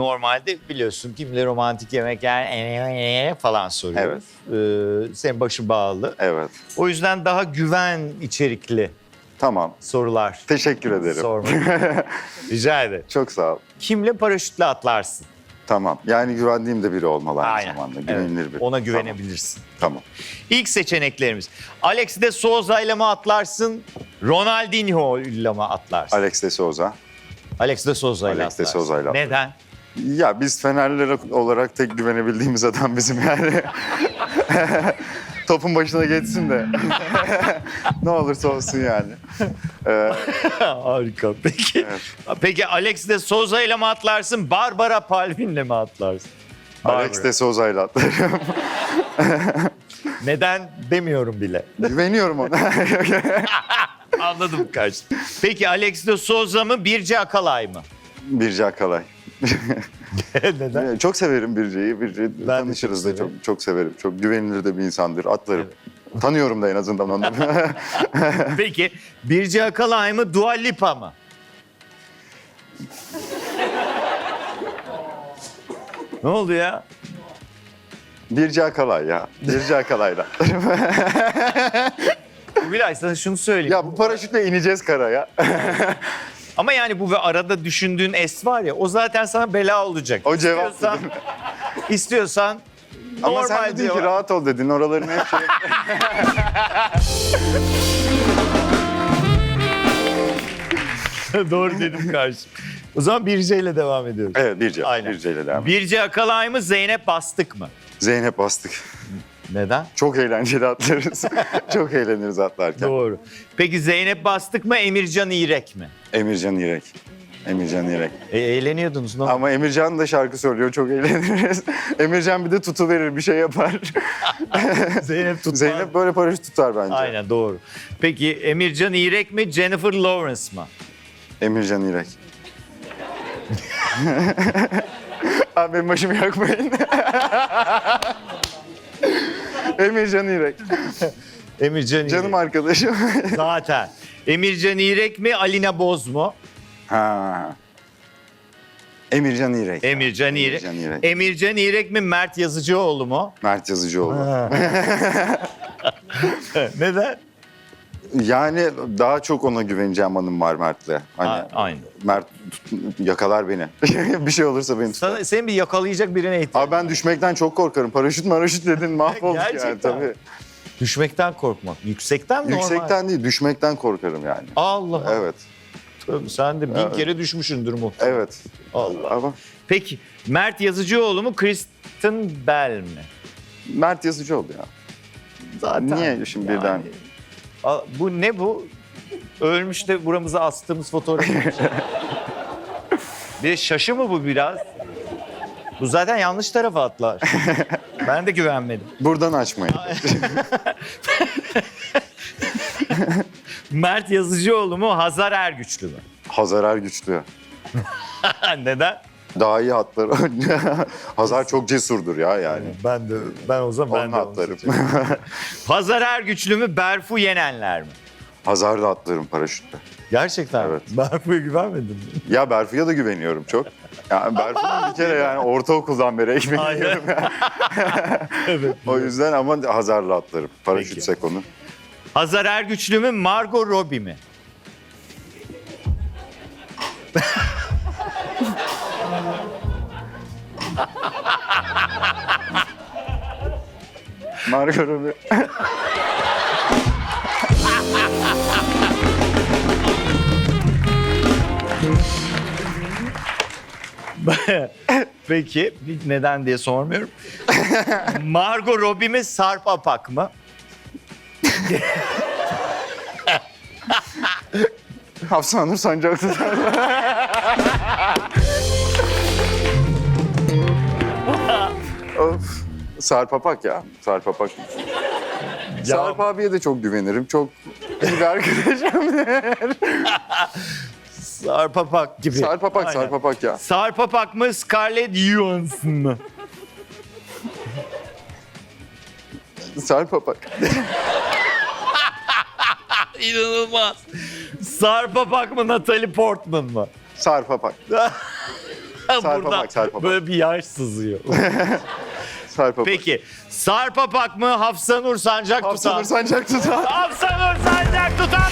Normalde biliyorsun kimle romantik yemek yer falan soruyoruz. Ee, senin başın bağlı. Evet. O yüzden daha güven içerikli Tamam. sorular Teşekkür ederim. sormak. Rica ederim. Çok sağ ol. Kimle paraşütle atlarsın? Tamam. Yani güvendiğim de biri olmalı aynı zamanda. Evet, Güvenilir biri. Ona Tamam, güvenebilirsin. Tamam. İlk seçeneklerimiz. Alex de Souza ile mi atlarsın? Ronaldinho ile mi atlarsın? Alex de Souza. Alex de Souza ile Alex de atlarsın. Souza ile atlarım. Neden? Ya biz Fenerliler olarak tek güvenebildiğimiz adam bizim yani. Topun başına geçsin de. ne olursa olsun yani. Ee, Harika. Peki. Peki Alex de Souza ile mi atlarsın? Barbara Palvin ile mi atlarsın? Alex Barbara. de Souza ile atlarım. Neden demiyorum bile. Güveniyorum ona. Anladım kaç. Peki Alex de Souza mı Birce Akalay mı? Birce Akalay. Neden? Çok severim Birce'yi. Birce'yi de tanışırız da çok, çok severim. Çok güvenilir de bir insandır. Atlarım. Tanıyorum da en azından onu. Peki Birce Akalay mı Dua Lipa mı? ne oldu ya? Birce Akalay ya. Birce Akalay'la. Bilal sana şunu söyleyeyim. ya bu paraşütle ineceğiz karaya. Ama yani bu ve arada düşündüğün es var ya o zaten sana bela olacak. O cevap İstiyorsan, istiyorsan Ama normal sen dedin ki cevap. rahat ol dedin. Oraların hep şey... Doğru dedim kardeşim. O zaman Birce ile devam ediyoruz. evet Birce. Aynen. Birce ile devam. Birce Akalay mı Zeynep Bastık mı? Zeynep bastık. Neden? Çok eğlenceli atlarız. Çok eğleniriz atlarken. Doğru. Peki Zeynep Bastık mı Emircan İrek mi? Emircan İrek. Emircan İrek. E, eğleniyordunuz ne? Ama Emircan da şarkı söylüyor. Çok eğleniriz. Emircan bir de tutu verir bir şey yapar. Zeynep tutmaz. Zeynep böyle paraşüt tutar bence. Aynen doğru. Peki Emircan İrek mi Jennifer Lawrence mı? Emircan İrek. Abi benim başımı yakmayın. Emircan İrek. Emircan İrek. Canım arkadaşım. Zaten. Emircan İrek mi Alina Boz mu? ha. Emircan İrek. Emircan İrek. Emircan İrek. Emircan İrek mi Mert Yazıcıoğlu mu? Mert Yazıcıoğlu. Neden? Yani daha çok ona güveneceğim hanım var Mert'le. Hani A- aynı. Mert yakalar beni. bir şey olursa beni tutar. Sana, senin bir yakalayacak birine ihtiyaç. Abi ben düşmekten çok korkarım. Paraşüt maraşüt dedin mahvolduk yani Gerçekten. tabii. Düşmekten korkmak. Yüksekten mi normal? Yüksekten değil düşmekten korkarım yani. Allah. Evet. Tövbe, Sen de bin Evet. kere düşmüşsündür muhtemelen. Evet. Allah. Ama Peki Mert Yazıcıoğlu mu Kristen Bell mi? Mert Yazıcıoğlu ya. Zaten. Niye şimdi birden? Bu ne bu? Ölmüş de buramıza astığımız fotoğraf. bir şaşı mı bu biraz? Bu zaten yanlış tarafa atlar. ben de güvenmedim. Buradan açmayın. Mert Yazıcıoğlu mu Hazar Ergüçlü mü? Hazar Ergüçlü. Neden? Daha iyi hatlar. Hazar çok cesurdur ya yani. Ben de ben o zaman Onun hatlarım. Hazar Ergüçlü mü Berfu Yenenler mi? Hazar da atlarım paraşütle. Gerçekten Evet. Berfu'ya güvenmedin mi? Ya Berfu'ya da güveniyorum çok. Yani Berfu'nun bir kere yani ortaokuldan beri Aynen. yiyorum. evet. O yüzden ama Hazar'la atlarım. Paraşütse konu. Hazar Ergüçlü mü Margot Robbie mi? Margot Robbie. Peki neden diye sormuyorum. Margot Robbie mi Sarp Apak mı? Hafsa Nur Sancak'ta. of. Sarp Apak ya. Sarp Apak. Sarp abiye de çok güvenirim. Çok iyi bir arkadaşım. Sarp Apak gibi. Sarp Apak, Aynen. Sarp Apak ya. Sarp Apak mı Scarlett Johansson mı? Sarp Apak. İnanılmaz. Sarp Apak mı Natalie Portman mı? Sarp Apak. Buradan Papak, Sarp Papak. böyle bir yaş sızıyor. Sarp Papak. Peki Sarp Apak mı Hafsa Nur Sancak Hafsa tutan? Sancak tutan. Hafsa Nur Sancak tutan.